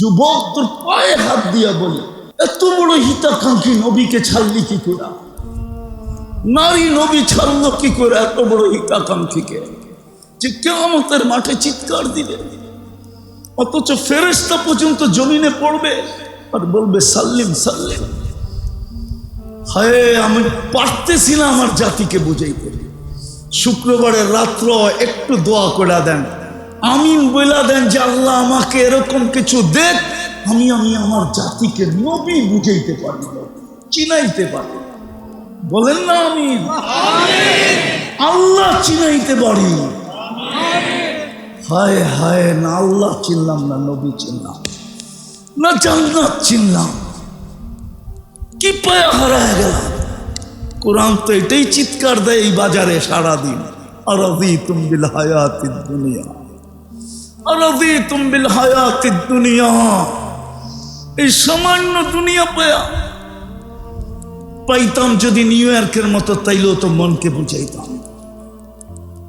যুবক তোর পায়ে হাত দিয়া বলে, এত বড় হিতাকাঙ্ক্ষী নবীকে ছাড়লি কি করে? নারী নবী ছাড়লো কি করে এত বড় হিতাকাঙ্ক্ষীকে? যে কেমতের মাঠে চিৎকার দিবে। অথচ ফেরেস্তা পর্যন্ত জমিনে পড়বে আর বলবে, সাল্লিম সাল্লিম। হায়, আমি পারতেছি না আমার জাতিকে বুঝাইতে। শুক্রবারের রাত্র একটু দোয়া করে দেন। আমিন বইলা দেন যে আল্লাহ আমাকে এরকম কিছু দেখ আমি আমি আমার জাতিকে নবী বুঝাইতে পারি চিনাইতে পারি বলেন না আমি আল্লাহ চিনাইতে পারি। হায় হায় না আল্লাহ চিনলাম না নবী চিনলাম না জান্নাত চিনলাম। কি পায়া হারায় গেলাম? কোরআন তো এটাই চিৎকার দেয় এই বাজারে সারাদিন। আরদি তুমবিল হায়াতি দুনিয়া। পাইতাম যদি নিউ ইয়র্কের মতো, তাইলেও তো মনকে বুঝাইতাম।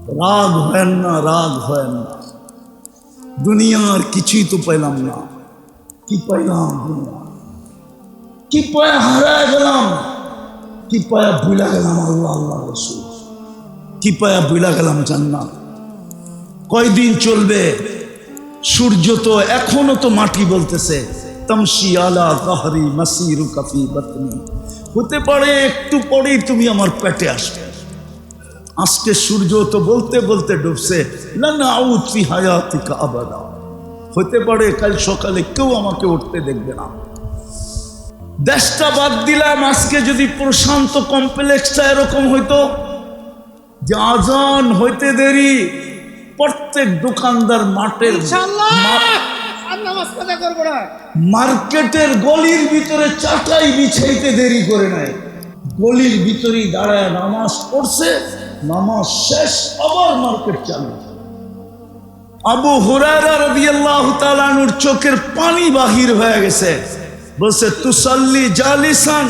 রাগ হয় না, রাগ হয় না। দুনিয়ার কিছুই তো পাইলাম না। কি পাইলাম? কি পায়া হারায় গেলাম? কি পায়া ভুলা গেলাম আল্লাহ আল্লাহ রসুল? কি পায়া ভুলা গেলাম জান্নাত? কয়দিন চলবে? সূর্য তো এখনও তো মাটি বলতেছে। তমসি আলা কাহারি মাসিরু কাফি বাতনি। হতে পারে একটু পরেই তুমি আমার পেটে আসবে। আজকে সূর্য তো বলতে বলতে ডুবছে। না না আউতি হায়াতিকা আবাদা। হতে পারে কাল সকালে কেউ আমাকে উঠতে দেখবে না। দেশটা বাদ দিলাম, আজকে যদি প্রশান্ত কমপ্লেক্সটা এরকম হইতো। যে আজান হইতে দেরি প্রত্যেক দোকানদার মাঠের মার্কেটের গলির ভিতরে চাটাই বিছাইতে দেরি করে নাই। গলির ভিতরেই দাঁড়ায় নামাজ পড়ছে নামাজ শেষ আবার মার্কেট চালু। আবু তাআলার চোখের পানি বাহির হয়ে গেছে। বলছে তুসাল্লি জালিসান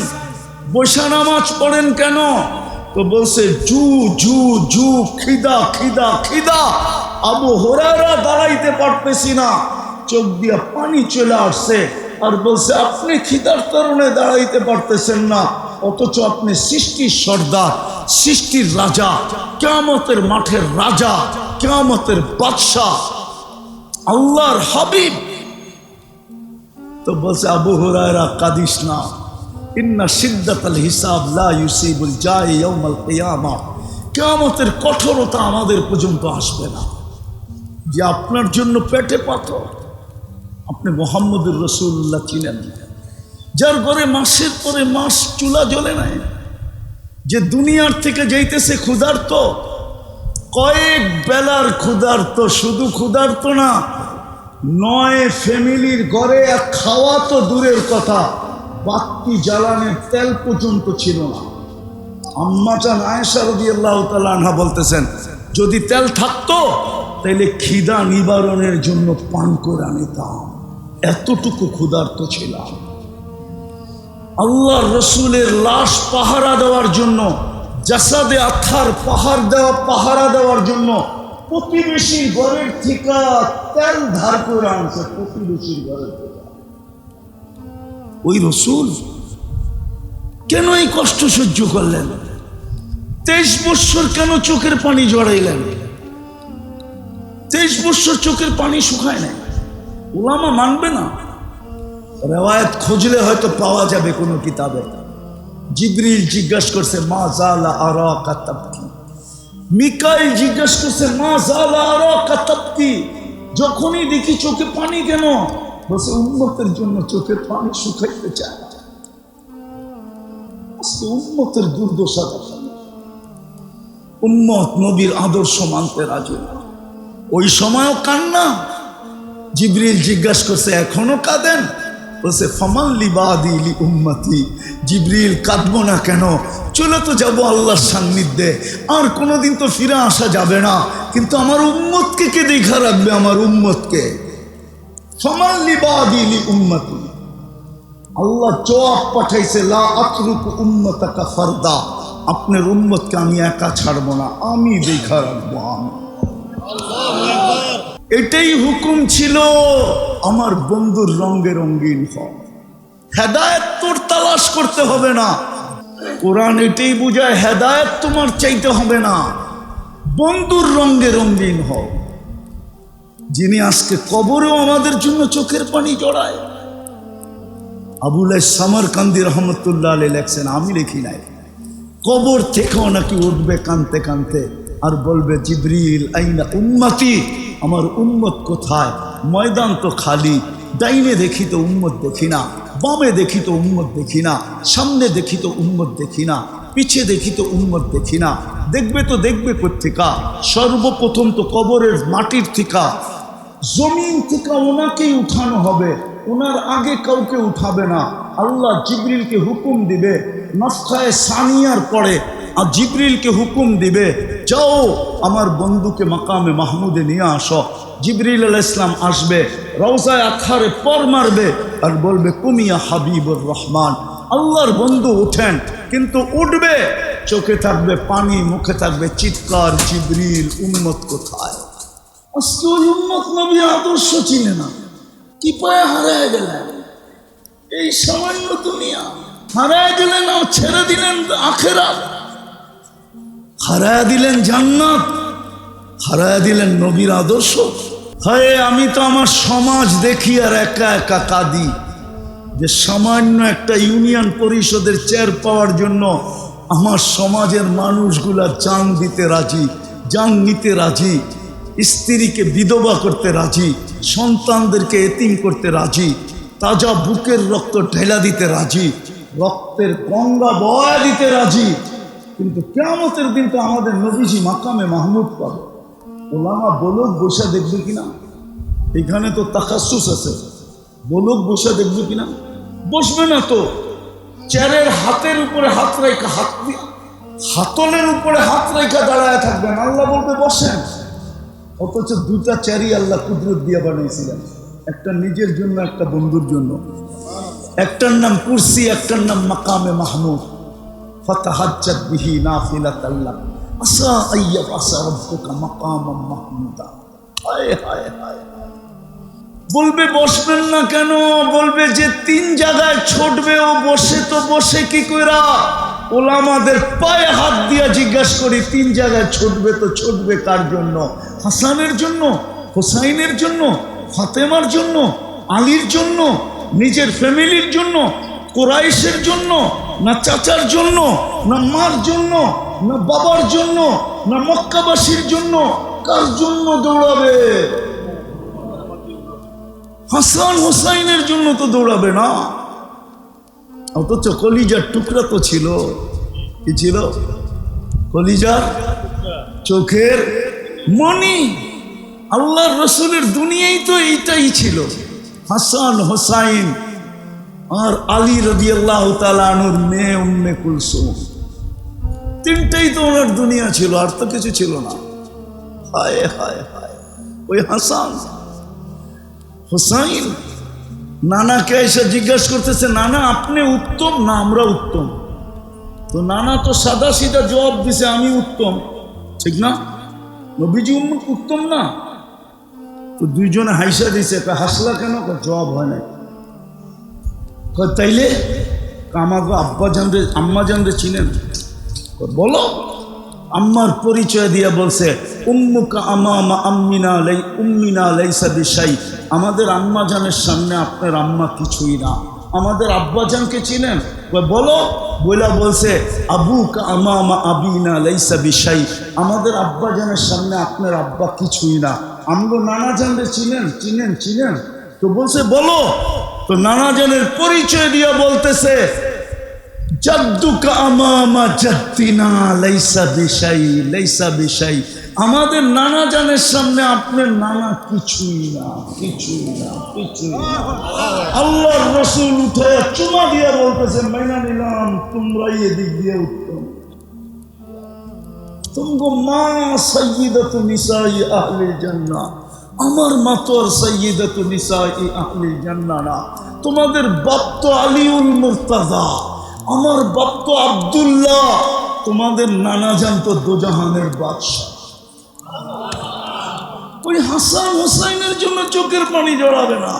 বসা নামাজ পড়েন কেন? তো বলছে, জু জু জু, খিদা খিদা খিদা। আবু হুরায়রা দাঁড়াইতে পারতেছি না। চোখ দিয়া পানি চলে আসছে। আর বলছে, আপনি খিদার কারণে দাঁড়াইতে পারতেছেন না। অথচ আপনি সৃষ্টির সর্দার, সৃষ্টির রাজা, কেয়ামতের মাঠের রাজা, কেয়ামতের বাদশাহ, আল্লাহর হাবিব। তো বলছে, আবু হুরায়রা কাদিস না। আল হিসাব লা কঠোরতা আমাদের পর্যন্ত আসবে না। যে আপনার জন্য পেটে পাথর, আপনি মোহাম্মদুর রসুল্লাহ চিনেন যার ঘরে মাসের পরে মাস চুলা জ্বলে নাই, যে দুনিয়ার থেকে যাইতেছে ক্ষুধার্ত, কয়েক বেলার ক্ষুধার্ত, শুধু ক্ষুধার্ত না, নয় ফ্যামিলির ঘরে খাওয়া তো দূরের কথা। বাত্তি জ্বালানের তেল পর্যন্ত ছিল না। আম্মাচান আয়েশা রদি আল্লাহ আনহা বলতেছেন, যদি তেল থাকতো তাহলে খিদা নিবারণের জন্য পান করে আনিতাম। এতটুকু ক্ষুধার্ত ছিলাম। আল্লাহ রসুলের লাশ পাহারা দেওয়ার জন্য, জাসাদে আথার পাহাড় দেওয়া পাহারা দেওয়ার জন্য প্রতিবেশীর ঘরের ঠিকা তেল ধার করে আনছে, প্রতিবেশীর ঘরের ওই রসুল? কেন এই কষ্ট সহ্য করলেন? তেইশ বৎসর কেন চোখের পানি জড়াইলেন? তেইশ বৎসর চোখের পানি শুকায় নাই। ওলামা মানবে না? রেওয়ায়ত খুঁজলে হয়তো পাওয়া যাবে কোনো কিতাবে। জিবরিল জিজ্ঞাসা করছে, মা জালা আরা কাতাবকি মিকাইল জিজ্ঞাসা করছে, মা জালা আরা কাতাবকি যখনই দেখি চোখে পানি কেন? বলছে উন্মতের জন্য চোখের পানি শুকাইতে চায়। আজকে উন্মতের দুর্দশা দেখা। যায়। উম্মত নবীর আদর্শ মানতে রাজি ওই সময়ও কান্না। জিবরিল জিজ্ঞাসা করছে, এখনও কাঁদেন? বলছে ফমাল্লি বাদিলি উম্মতি। জিবরিল, কাঁদবো না কেন? চলে তো যাব আল্লাহর সান্নিধ্যে। আর কোনোদিন তো ফিরে আসা যাবে না। কিন্তু আমার উম্মতকে কে দেখা রাখবে? আমার উম্মতি আল্লাহ জবাব পাঠাইছে, লা ফারদা। আপনার উম্মতকে আমি একা ছাড়বো না, আমি দেখা রাখব, আমি। এটাই হুকুম ছিল আমার বন্ধুর রঙ্গে রঙ্গিন হও হেদায়ত তোর তালাশ করতে হবে না। কোরআন এটাই বোঝায়, হেদায়ত তোমার চাইতে হবে না। বন্ধুর রঙ্গে রঙ্গিন হও। যিনি আজকে কবরেও আমাদের জন্য চোখের পানি জড়ায়। আবুল সামার কান্দি রহমতুল্লাহ আলী লেখছেন, আমি লিখি নাই। কবর থেকেও নাকি উঠবে কানতে কানতে আর বলবে, জিবরিল, আইনা উম্মতি? আমার উম্মত কোথায়? ময়দান তো খালি। ডাইনে দেখি তো উম্মত দেখি না, বামে দেখি তো উম্মত দেখি না, সামনে দেখি তো উম্মত দেখি না, পিছে দেখি তো উম্মত দেখি না। দেখবে তো দেখবে কোথেকা সর্বপ্রথম তো কবরের মাটির থিকা। জমিন থেকে ওনাকেই উঠানো হবে। ওনার আগে কাউকে উঠাবে না। আল্লাহ জিবরিলকে হুকুম দিবে, নফখায় সানিয়ার পরে। আর জিবরিলকে হুকুম দিবে, যাও আমার বন্ধুকে মাকামে মাহমুদে নিয়ে আসো। জিবরিল আল ইসলাম আসবে, রওজায় আখারে পর মারবে আর বলবে, কুমিয়া হাবিবুর রহমান। আল্লাহর বন্ধু উঠেন, কিন্তু উঠবে, চোখে থাকবে পানি, মুখে থাকবে চিৎকার, জিবরিল উন্মত কোথায়? আজকে ওই উন্মত নবী আদর্শ ছিল না। কি পায়ে হারায় গেলেন এই সামান্য দুনিয়া। হারায় আর ছেড়ে দিলেন আখেরা হারায় দিলেন জান্নাত। হারায় দিলেন নবীর আদর্শ। হায়, আমি তো আমার সমাজ দেখি আর একা একা কাঁদি। যে সামান্য একটা ইউনিয়ন পরিষদের চেয়ার পাওয়ার জন্য আমার সমাজের মানুষগুলা জান দিতে রাজি, জান নিতে রাজি। স্ত্রীকে বিধবা করতে রাজি, সন্তানদেরকে এতিম করতে রাজি, তাজা বুকের রক্ত ঢেলা দিতে রাজি, রক্তের গঙ্গা বয়া দিতে রাজি। কিন্তু কেমতের দিন তো আমাদের নবীজি মাকামে মাহমুদ পাবে। ওলামা বলুক বসে দেখবে কিনা? এখানে তো তাকাসুস আছে। বলুক বসে দেখবে কিনা? বসবে না তো। চেয়ারের হাতের উপরে হাত রেখা, হাত হাতলের উপরে হাত রেখা দাঁড়ায় থাকবেন। আল্লাহ বলবে, বসেন। অথচ দুটা চেয়ারই আল্লাহ কুদরত দিয়ে বানিয়েছিলেন। একটা নিজের জন্য, একটা বন্ধুর জন্য। একটার নাম কুরসি, একটার নাম মাকামে মাহমুদ। ফতাহাজ্জাত বিহি নাফিলাত আল্লাহ আসা আইয়াব আসা রব্বুকা মাকামাম মাহমুদা। হায় হায় হায়। বলবে বসবেন না কেন? বলবে যে তিন জায়গায় ছুটবে, ও বসে তো বসে কি কইরা? ওলামাদের পায়ে হাত দিয়া জিজ্ঞাসা করি, তিন জায়গায় ছুটবে তো ছুটবে কার জন্য? হাসানের জন্য, হোসাইনের জন্য, ফাতেমার জন্য, আলীর জন্য, নিজের ফ্যামিলির জন্য, কোরাইশের জন্য, না চাচার জন্য, না মার জন্য, না বাবার জন্য, না মক্কাবাসীর জন্য, কার জন্য দৌড়াবে? হাসান হোসাইনের জন্য তো দৌড়াবে না। অথচ কলিজার টুকরা তো ছিল। কি ছিল? কলিজার চোখের মনি আল্লাহর রসুলের দুনিয়াই তো এইটাই ছিল। হাসান হোসাইন আর আলী রবি আল্লাহ তালুর মেয়ে উম্মে কুলসুম। তিনটাই তো ওনার দুনিয়া ছিল, আর তো কিছু ছিল না। হায় হায় হায়। ওই হাসান। হোসাইন নানাকে এসে জিজ্ঞাসা করতেছে, নানা, আপনি উত্তম না আমরা উত্তম? তো নানা তো সাদা সিধা জবাব দিছে, আমি উত্তম। ঠিক না? নবীজি উম্মত উত্তম না? তো দুইজনে হাইসা দিছে, তা হাসলা কেন? জবাব হয় নাই। তাইলে আমাকে আব্বা জানরে আম্মা জানরে চিনেন? বলো। আম্মার পরিচয় দিয়ে বলছে, উম্মুকা আমামা আম্মিনা লাই, উম্মিনা লাইসা বিশাই। আমাদের আম্মা জানের সামনে আপনার আম্মা কিছুই না। আমাদের আব্বা জানকে চিনেন বলো। বইলা বলছে আবু আমামা আবিনা লাইসা বিশাই। আমাদের আব্বা জানের সামনে আপনার আব্বা কিছুই না। আমগো নানা জানরে চিনেন? চিনেন চিনেন। তো বলছে, বলো। তো নানা জানের পরিচয় দিয়ে বলতেছে জাদ্দুকা আমামা জাদ্দিনা, লাইসা বিশাই, লাইসা আমাদের নানা জানের সামনে আপনার নানা কিছুই না কিছুই না কিছুই না। রসুল উঠে চুমা দিয়ে বলতেছে, মাইনা নিলাম তোমরাই এদিক দিয়ে উত্তম তুমগো মা সৈয়দত নিসাই আহলে জান্নাহ। আমার মা তো নিসাই আহলে জান্নাহ না। তোমাদের বাপ তো আলিউল মুর্তাজা আমার বাপ তো আব্দুল্লাহ। তোমাদের নানা জান তো দোজাহানের বাদশাহ। ওই হাসান হোসাইনের জন্য চোখের পানি জড়াবে না।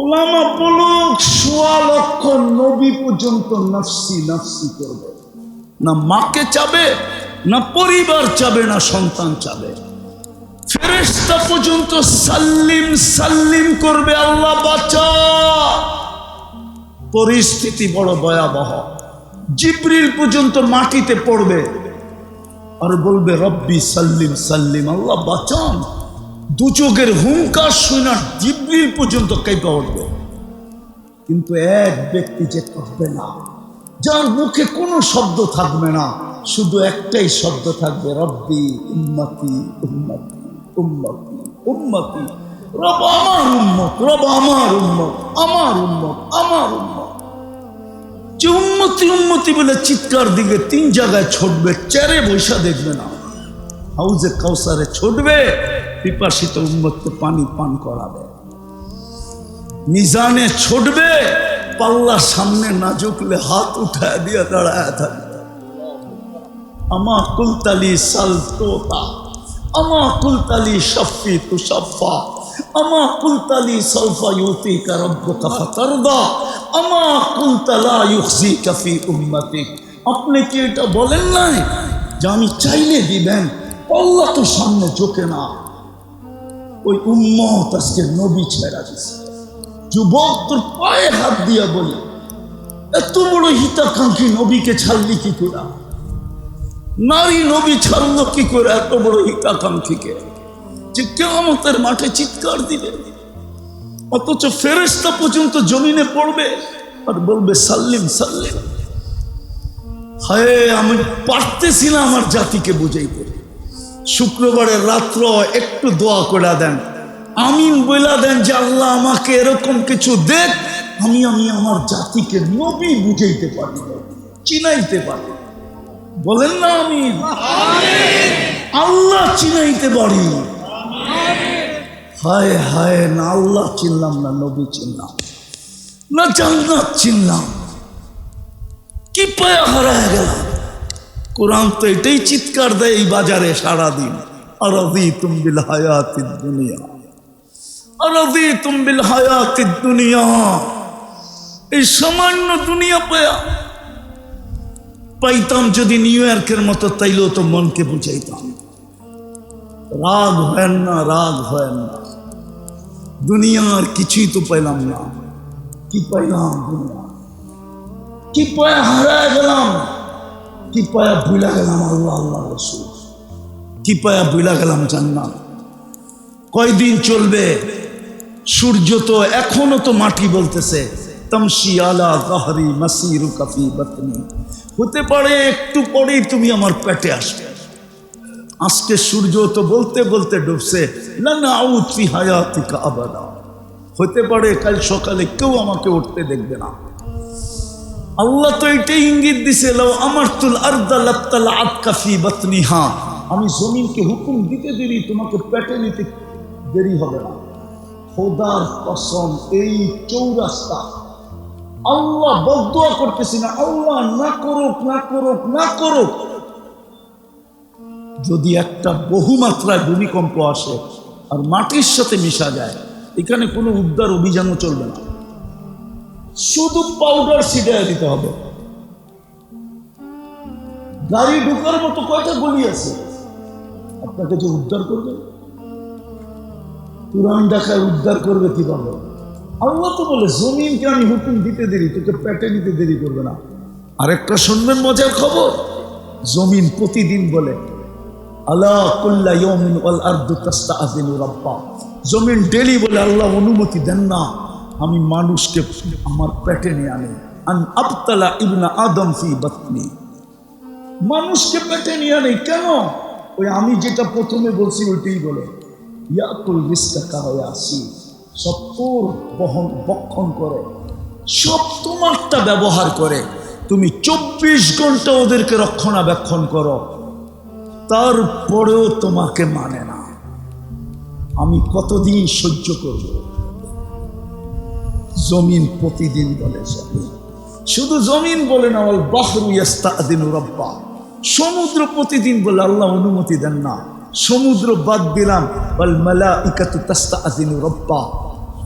ওলামা বলুক, সোয়া লক্ষ নবী পর্যন্ত নাফসি নাফসি করবে। না মাকে চাবে, না পরিবার চাবে, না সন্তান চাবে। ফেরেস্তা পর্যন্ত সাল্লিম সাল্লিম করবে, আল্লাহ বাচ্চা পরিস্থিতি বড় ভয়াবহ। জিব্রিল পর্যন্ত মাটিতে পড়বে। আর বলবে, রব্বি সাল্লিম সাল্লিম, আল্লাহ বাঁচান। দু চোখের হুঙ্কার শুনা জিব্রিল পর্যন্ত কেঁপে উঠবে। কিন্তু এক ব্যক্তি যে কাঁপবে না, যার মুখে কোনো শব্দ থাকবে না, শুধু একটাই শব্দ থাকবে, রব্বি উম্মতি উম্মতি উম্মতি উম্মতি। রব আমার উম্মত, রব আমার উম্মত আমার উম্মত আমার উম্মত। যে উন্মতি উন্মতি বলে চিৎকার দিকে তিন জায়গায় চেরে বৈশা দেখবে না। হাউজে কাউসারে ছুটবে, পিপাসিত উন্মতকে পানি পান করাবে। মিজানে ছুটবে, পাল্লার সামনে না ঝুঁকলে হাত উঠায় দিয়ে দাঁড়ায় থাকবে। আমা কুলতালি সাল তোতা আমা কুলতালি শফি তু শফা আমা কুলতালি সৌফা ইউতি কা রব্বুকা ফাতারদা, আমা কুলতালা ইউখজি কাফি উম্মতিক। আপনি কি এটা বলেন নাই? যে আমি চাইলে দিবেন, আল্লাহ তো সামনে ঝোঁকে না। ওই উম্মত আজকে নবী ছেড়া দিছে। যুবক তোর পায়ে হাত দিয়া বলি, এত বড় হিতাকাঙ্ক্ষী নবীকে ছাড়লি কি করে? নারী নবী ছাড়লো কি করে এত বড় হিতাকাঙ্ক্ষীকে? যে কেমতের মাঠে চিৎকার দিবে। অথচ ফেরেস্তা পর্যন্ত জমিনে পড়বে আর বলবে সাল্লিম সাল্লিম। হায় আমি পারতেছি না আমার জাতিকে বুঝাইতে শুক্রবারের রাত্র একটু দোয়া করে দেন। আমিন বইলা দেন যে আল্লাহ আমাকে এরকম কিছু দেখ আমি আমি আমার জাতিকে নবী বুঝাইতে পারি চিনাইতে পারি বলেন না আমি আল্লাহ চিনাইতে পারি হায় হায়, না আল্লাহ চিনলাম, না নবী চিনলাম, না জান্নাত চিনলাম। কি পায়া হারায় গেলাম। কোরআন তো এটাই চিৎকার দেয় এই বাজারে সারাদিন। আরদি তুমবিল হায়াতি দুনিয়া। আরদি তুমবিল হায়াতি দুনিয়া। এই সামান্য দুনিয়া পায়া। পাইতাম যদি নিউ ইয়র্কের মতো, তাইলেও তো মনকে বুঝাইতাম। রাগ হয় না, রাগ হয় না। দুনিয়ার কিছুই তো পাইলাম না। কি পাইলাম কি পায়া হারায় গেলাম? কি পায়া ভুলা গেলাম আল্লাহ আল্লাহ রসুল? কি পায়া ভুলা গেলাম জান্নাত? কয়দিন চলবে? সূর্য তো এখনও তো মাটি বলতেছে, তমশি আলা গাহরি মাসিরু কাফি বাতনি। হতে পারে একটু পরেই তুমি আমার পেটে আসবে। আজকে সূর্য তো বলতে বলতে ডুবছে। না না আউতি হায়াতিকা আবাদা। হতে পারে কাল সকালে কেউ আমাকে উঠতে দেখবে না। আল্লাহ তো এটাই ইঙ্গিত দিছে লাও আমার তুল আর্দা লাপ্তাল আতকাফি বাতনি হা আমি জমিনকে হুকুম দিতে দেরি তোমাকে পেটে নিতে দেরি হবে না। খোদার কসম, এই চৌরাস্তা। আল্লাহ বদুয়া করতেছি না, আল্লাহ না করুক না করুক না করুক। যদি একটা বহুমাত্রায় ভূমিকম্প আসে আর মাটির সাথে মিশা যায়, এখানে কোনো উদ্ধার অভিযানও চলবে না। শুধু পাউডার ছিটায় দিতে হবে। গাড়ি ঢুকার মতো কয়টা গলি আছে? আপনাকে যে উদ্ধার করবে? পুরান ঢাকায় উদ্ধার করবে কীভাবে? আল্লাহ তো বলে, জমিনকে আমি হুকুম দিতে দেরি, তোকে পেটে নিতে দেরি করবে না। আরেকটা শুনবেন মজার খবর? জমিন প্রতিদিন বলে আল্লাহ কুল্লা ইয়মিন ওয়াল আরদু তাস্তাআযিনু জমিন ডেলি বলে আল্লাহ অনুমতি দেন না। আমি মানুষকে আমার পেটে নিয়ে আনি। আন আবতালা ইবনা আদম ফি বাতনি। মানুষকে পেটে নিয়ে আনি কেন? ওই আমি যেটা প্রথমে বলছি ওইটাই বলে। ইয়াকুল রিস্কা হয়ে আসি সব তোর বহন, বক্ষণ করে। সব তোমারটা ব্যবহার করে। তুমি চব্বিশ ঘণ্টা ওদেরকে রক্ষণাবেক্ষণ করো। তারপরেও তোমাকে মানে না। আমি কতদিন সহ্য করব? জমিন প্রতিদিন বলে জমিন শুধু জমিন বলে না বল বাহরু রব্বা। সমুদ্র প্রতিদিন বলে আল্লাহ অনুমতি দেন না। সমুদ্র বাদ দিলাম বল মালা ইকাতু তাস্তা আজিনু রব্বা।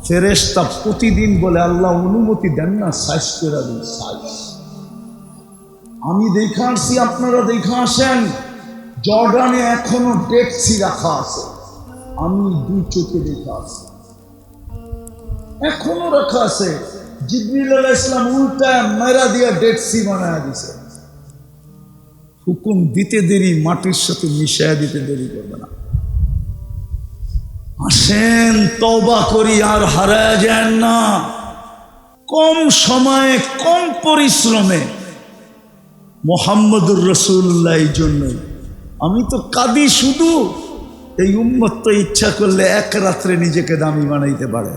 ফেরেস্তা প্রতিদিন বলে আল্লাহ অনুমতি দেন না আমি দেখা আসছি, আপনারা দেখা আসেন। জর্ডানে এখনও ডেট সি রাখা আছে। আমি দুই চোখে দেখা আছি এখনও রাখা আছে। জিবরিল ইসলাম উল্টা মেরা দিয়া ডেট সি বানায় দিছে। হুকুম দিতে দেরি, মাটির সাথে মিশায় দিতে দেরি করবে না। আসেন তবা করি, আর হারায় যান না। কম সময়ে, কম পরিশ্রমে মোহাম্মদুর রসুল্লাহ এই জন্যই আমি তো কাঁদি শুধু। এই উম্মত তো ইচ্ছা করলে এক রাত্রে নিজেকে দামি বানাইতে পারে।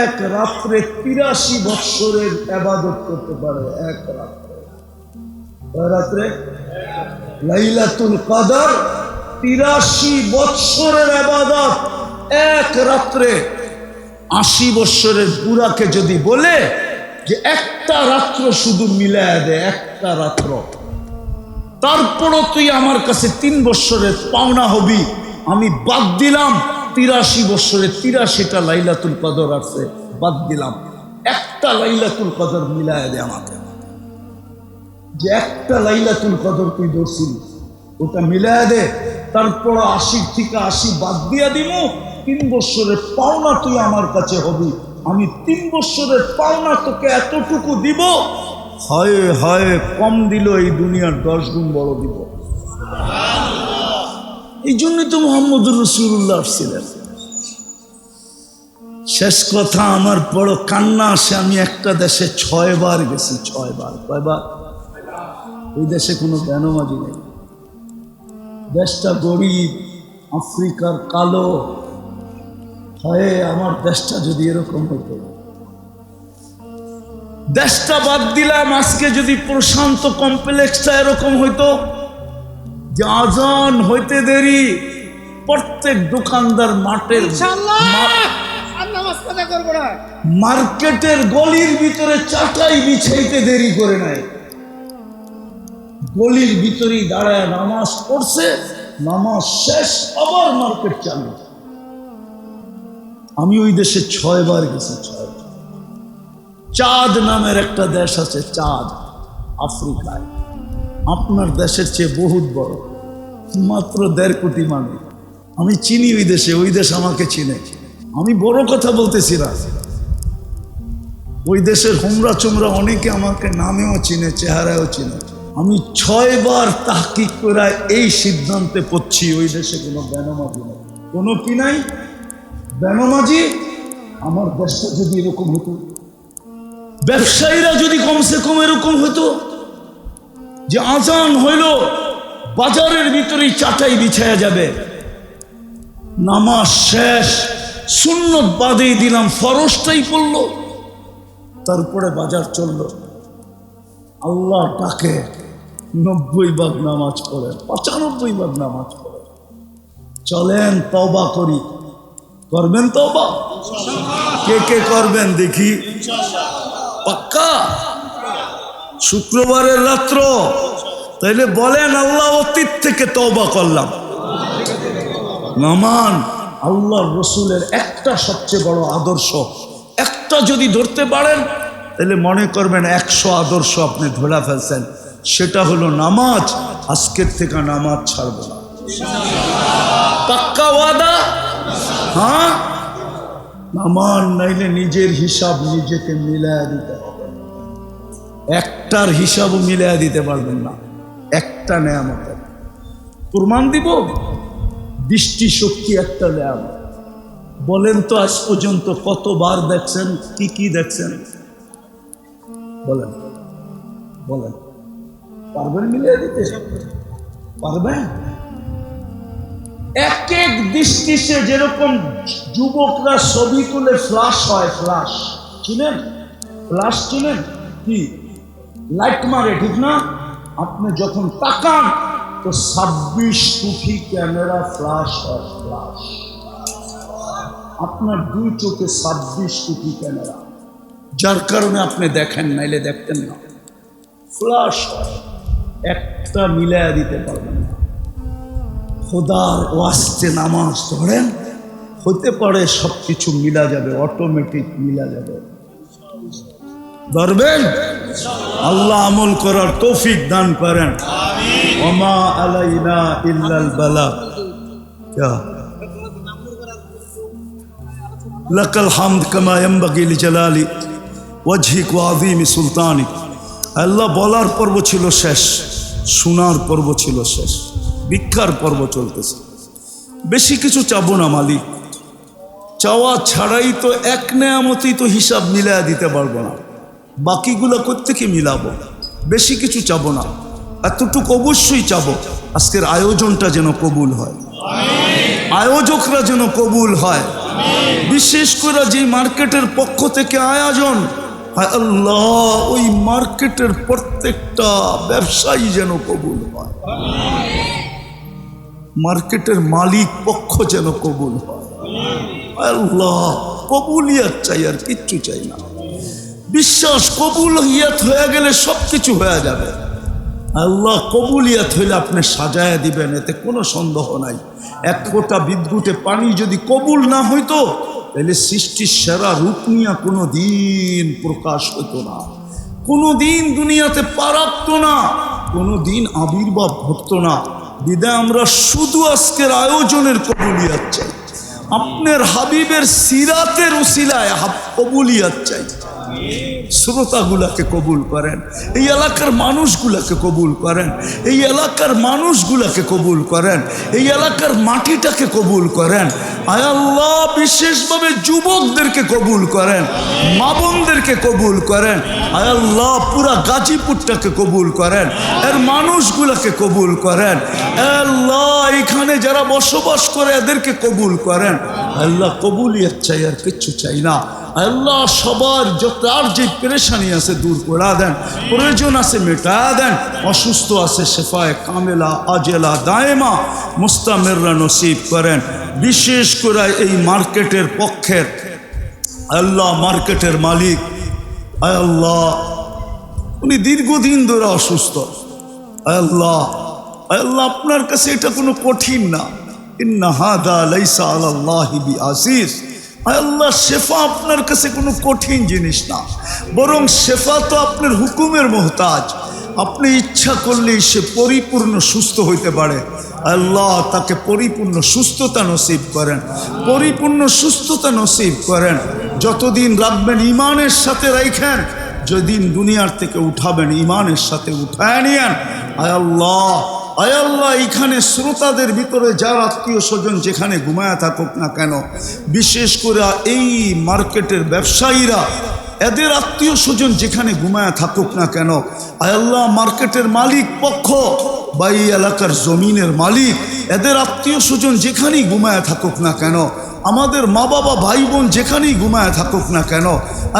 এক রাত্রে তিরাশি বৎসরের আবাদত করতে পারে, এক রাত্রে। রাত্রে? লাইলাতুল কাদার, তিরাশি বৎসরের আবাদত, এক রাত্রে। আশি বৎসরের বুড়াকে যদি বলে যে একটা রাত্র শুধু মিলায় দে, একটা রাত্র। তারপরও তুই আমার কাছে তিন বৎসরের পাওনা হবি। আমি বাদ দিলাম, তিরাশি বৎসরে তিরাশিটা লাইলাতুল কদর আছে, বাদ দিলাম। একটা লাইলাতুল কদর মিলায় দে আমাকে। যে একটা লাইলাতুল কদর তুই ধরছিলি, ওটা মিলায় দে। তারপর আশি থেকে আশি বাদ দিয়া দিব তিন বৎসরের পাওনা তুই আমার কাছে হবি। আমি তিন বৎসরের পাওনা তোকে এতটুকু দিব হয় হয়, কম দিল এই দুনিয়ার দশ গুণ বড় দিব এই জন্যই তো মোহাম্মদুর রসুল্লাহ আসছিলেন। শেষ কথা, আমার বড় কান্না আসে, আমি একটা দেশে ছয় বার গেছি ছয় বার কয়বার? ওই দেশে কোনো জ্ঞানমাজি নেই। দেশটা গরিব, আফ্রিকার কালো। হয়, আমার দেশটা যদি এরকম হতো। দেশটা বাদ দিলাম আজকে যদি প্রশান্ত কমপ্লেক্সটা এরকম হইতো যে আজান হইতে দেরি প্রত্যেক দোকানদার মাঠের মার্কেটের গলির ভিতরে চাটাই বিছাইতে দেরি করে নাই। গলির ভিতরেই দাঁড়ায় নামাজ পড়ছে নামাজ শেষ আবার মার্কেট চালু। আমি ওই দেশে ছয় বার গেছি ছয় বার। চাঁদ নামের একটা দেশ আছে, চাঁদ, আফ্রিকায়। আপনার দেশের চেয়ে বহুত বড়, মাত্র দেড় কোটি মানুষ। আমি চিনি ওই দেশে, ওই দেশ আমাকে চিনে। আমি বড় কথা বলতেছি না। ওই দেশের হোমরা চোমরা অনেকে আমাকে নামেও চিনে চেহারাও চিনে। আমি ছয়বার তাহকিক করে এই সিদ্ধান্তে পড়ছি, ওই দেশে কোনো বেনমাজি নেই। কোনো কি নাই? বেনমাজি? আমার দেশটা যদি এরকম হতো ব্যবসায়ীরা যদি কমসে কম এরকম হতো যে আজান হইল, বাজারের ভিতরেই চাটাই বিছায়া যাবে। নামাজ শেষ, সুন্নত বাদেই দিলাম ফরসটাই পড়ল। তারপরে বাজার চলল। আল্লাহ ডাকে, নব্বই ভাগ নামাজ পড়ে পঁচানব্বই ভাগ নামাজ পড়ে চলেন তবা করি। করবেন তবা কে কে করবেন দেখি। পাক্কা? শুক্রবারের রাত্র। তাইলে বলেন, আল্লাহ অতীত থেকে তবা করলাম। নামান আল্লাহ রসুলের একটা সবচেয়ে বড় আদর্শ। একটা যদি ধরতে পারেন তাহলে মনে করবেন একশো আদর্শ আপনি ধরা ফেলছেন। সেটা হলো নামাজ। আজকের থেকে নামাজ ছাড়ব না। পাক্কা ওয়াদা? হ্যাঁ? নামান নাইলে নিজের হিসাব নিজেকে মিলায়া দিতে হবে। একটার হিসাবও মিলায়া দিতে পারবেন না। একটা নেয়ামতের প্রমাণ দিব, দৃষ্টি শক্তি একটা নেয়ামত। বলেন তো আজ পর্যন্ত কতবার দেখছেন, কি কি দেখছেন? বলেন বলেন। পারবেন মিলিয়ে দিতে? পারবেন? এক এক দৃষ্টিতে যেরকম যুবকরা ছবি তুলে ফ্লাশ হয় ফ্লাশ চিনেন ফ্লাশ চিনেন কি? লাইট মারে, ঠিক না? আপনি যখন তাকান, তো ছাব্বিশ কোটি ক্যামেরা ফ্লাশ হয় ফ্লাশ আপনার দুই চোখে ছাব্বিশ কোটি ক্যামেরা। যার কারণে আপনি দেখেন, নাইলে দেখতেন না। ফ্লাশ হয়। একটা মিলায়া দিতে পারবেন না। খোদার ওয়াসতে নামাজ ধরেন, হতে পারে সব কিছু মিলা যাবে অটোমেটিক মিলা যাবে। ধরবেন? আল্লাহ আমল করার তৌফিক দান করেন। ওমা আলাইনা ইল্লাল বালা। লকল হামদ কামা এম্বাগিল জালালি ওয়াজহিক ওয়াজিম সুলতানি। আল্লাহ বলার পর্ব ছিল শেষ, শোনার পর্ব ছিল শেষ। ভিক্ষার পর্ব চলতেছে। বেশি কিছু চাবো না মালিক। চাওয়া ছাড়াই তো এক নেয়ামতেই তো হিসাব মিলায়া দিতে পারব না। বাকিগুলো কোত্থেকে মিলাবো? বেশি কিছু চাবো না। এতটুকু অবশ্যই চাবো, আজকের আয়োজনটা যেন কবুল হয়। আয়োজকরা যেন কবুল হয়। বিশেষ করে যে মার্কেটের পক্ষ থেকে আয়োজন আল্লাহ, ওই মার্কেটের প্রত্যেকটা ব্যবসায়ী যেন কবুল হয়। মার্কেটের মালিক পক্ষ যেন কবুল হয়। আল্লাহ, কবুলিয়াত চাই, আর কিচ্ছু চাই না। বিশ্বাস কবুল কবুলিয়াত হয়ে গেলে সব কিছু হয়ে যাবে। আল্লাহ, কবুলিয়াত হইলে আপনি সাজায় দিবেন, এতে কোনো সন্দেহ নাই। এক ফোঁটা বিদ্যুতে পানি যদি কবুল না হইতো, তাহলে সৃষ্টির সেরা রূপ নিয়ে কোনো দিন প্রকাশ হতো না। কোনো দিন দুনিয়াতে পারাতো না, কোনো দিন আবির্ভাব ঘটতো না। বিদায় আমরা শুধু আজকের আয়োজনের কবুলিয়াত চাই। আপনার হাবিবের সিরাতের উসিলায় কবুলিয়াত চাই। শ্রোতাগুলাকে কবুল করেন, এই এলাকার মানুষগুলাকে কবুল করেন, এই এলাকার মানুষগুলাকে কবুল করেন, এই এলাকার মাটিটাকে কবুল করেন। আয় আল্লাহ, বিশেষভাবে যুবকদেরকে কবুল করেন, মা বোনদেরকে কবুল করেন। আয় আল্লাহ, পুরা গাজীপুরটাকে কবুল করেন, এর মানুষগুলাকে কবুল করেন। আল্লাহ, এখানে যারা বসবাস করে এদেরকে কবুল করেন। আল্লাহ কবুলিয়ত চাই আর কিচ্ছু চাই না। আল্লাহ সবার যত আর যে পেরেশানি আছে দূর করা দেন, প্রয়োজন আছে মেটা দেন, অসুস্থ আছে শেফায় কামেলা, আজেলা, দায়েমা, মুস্তামেররা নসিব করেন। বিশেষ করে এই মার্কেটের পক্ষের। আল্লাহ মার্কেটের মালিক। আল্লাহ, উনি দীর্ঘদিন ধরে অসুস্থ। আল্লাহ আল্লাহ, আপনার কাছে এটা কোনো কঠিন না। আল্লাহ, শেফা আপনার কাছে কোনো কঠিন জিনিস না। বরং শেফা তো আপনার হুকুমের মোহতাজ। আপনি ইচ্ছা করলেই সে পরিপূর্ণ সুস্থ হইতে পারে। আল্লাহ, তাকে পরিপূর্ণ সুস্থতা নসিব করেন। পরিপূর্ণ সুস্থতা নসিব করেন। যতদিন রাখবেন ইমানের সাথে রাইখেন, যেদিন দুনিয়ার থেকে উঠাবেন ইমানের সাথে উঠায় নিয়েন। আয় আল্লাহ আয় আল্লাহ, এখানে শ্রোতাদের ভিতরে যার আত্মীয় স্বজন যেখানে ঘুমায় থাকুক না কেন, বিশেষ করে এই মার্কেটের ব্যবসায়ীরা, এদের আত্মীয় স্বজন যেখানে ঘুমায় থাকুক না কেন আয়াল্লাহ মার্কেটের মালিক পক্ষ বা এই এলাকার জমিনের মালিক, এদের আত্মীয় স্বজন যেখানেই ঘুমায় থাকুক না কেন আমাদের মা বাবা, ভাই বোন যেখানেই ঘুমায় থাকুক না কেন,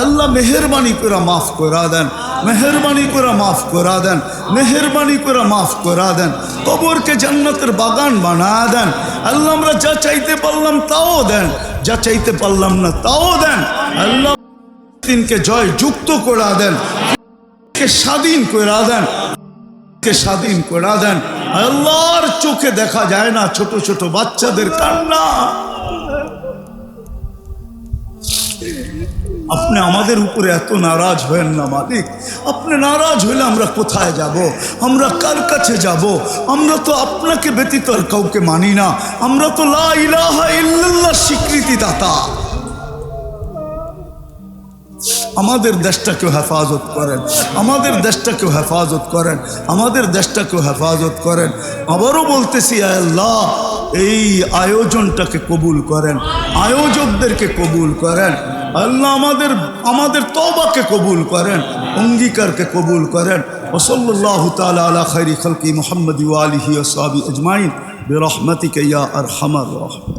আল্লাহ মেহরবানি করে মাফ করা দেন, মেহরবানি করে মাফ করা দেন, মেহরবানি করে মাফ করা দেন, কবরকে জান্নাতের বাগান বানা দেন, আল্লাহ আমরা যা চাইতে পারলাম তাও দেন, যা চাইতে পারলাম না তাও দেন, আল্লাহ দিনকে জয় যুক্ত করা দেন স্বাধীন করা দেন কে স্বাধীন করা দেন, আল্লাহর চোখে দেখা যায় না ছোট ছোট বাচ্চাদের কান্না। আপনি আমাদের উপরে এত নারাজ হয়েন না, মালিক। আপনি নারাজ হইলে আমরা কোথায় যাব? আমরা কার কাছে যাব? আমরা তো আপনাকে ব্যতীত আর কাউকে মানি না। আমরা তো লা ইলাহা ইল্লাল্লাহ স্বীকৃতি দাতা আমাদের দেশটাকেও হেফাজত করেন। আমাদের দেশটাকেও হেফাজত করেন। আমাদের দেশটাকেও হেফাজত করেন। আবারও বলতেছি আল্লাহ এই আয়োজনটাকে কবুল করেন, আয়োজকদেরকে কবুল করেন, আল্লাহ আমাদের আমাদের তবাকে কবুল করেন, অঙ্গীকারকে কবুল করেন। ওসল্লাহ তালা আলা খৈরি খলকি মোহাম্মদ আলহি ওসাবি আজমাইন। বেরহমতিক ইয়া আর হামার রহমান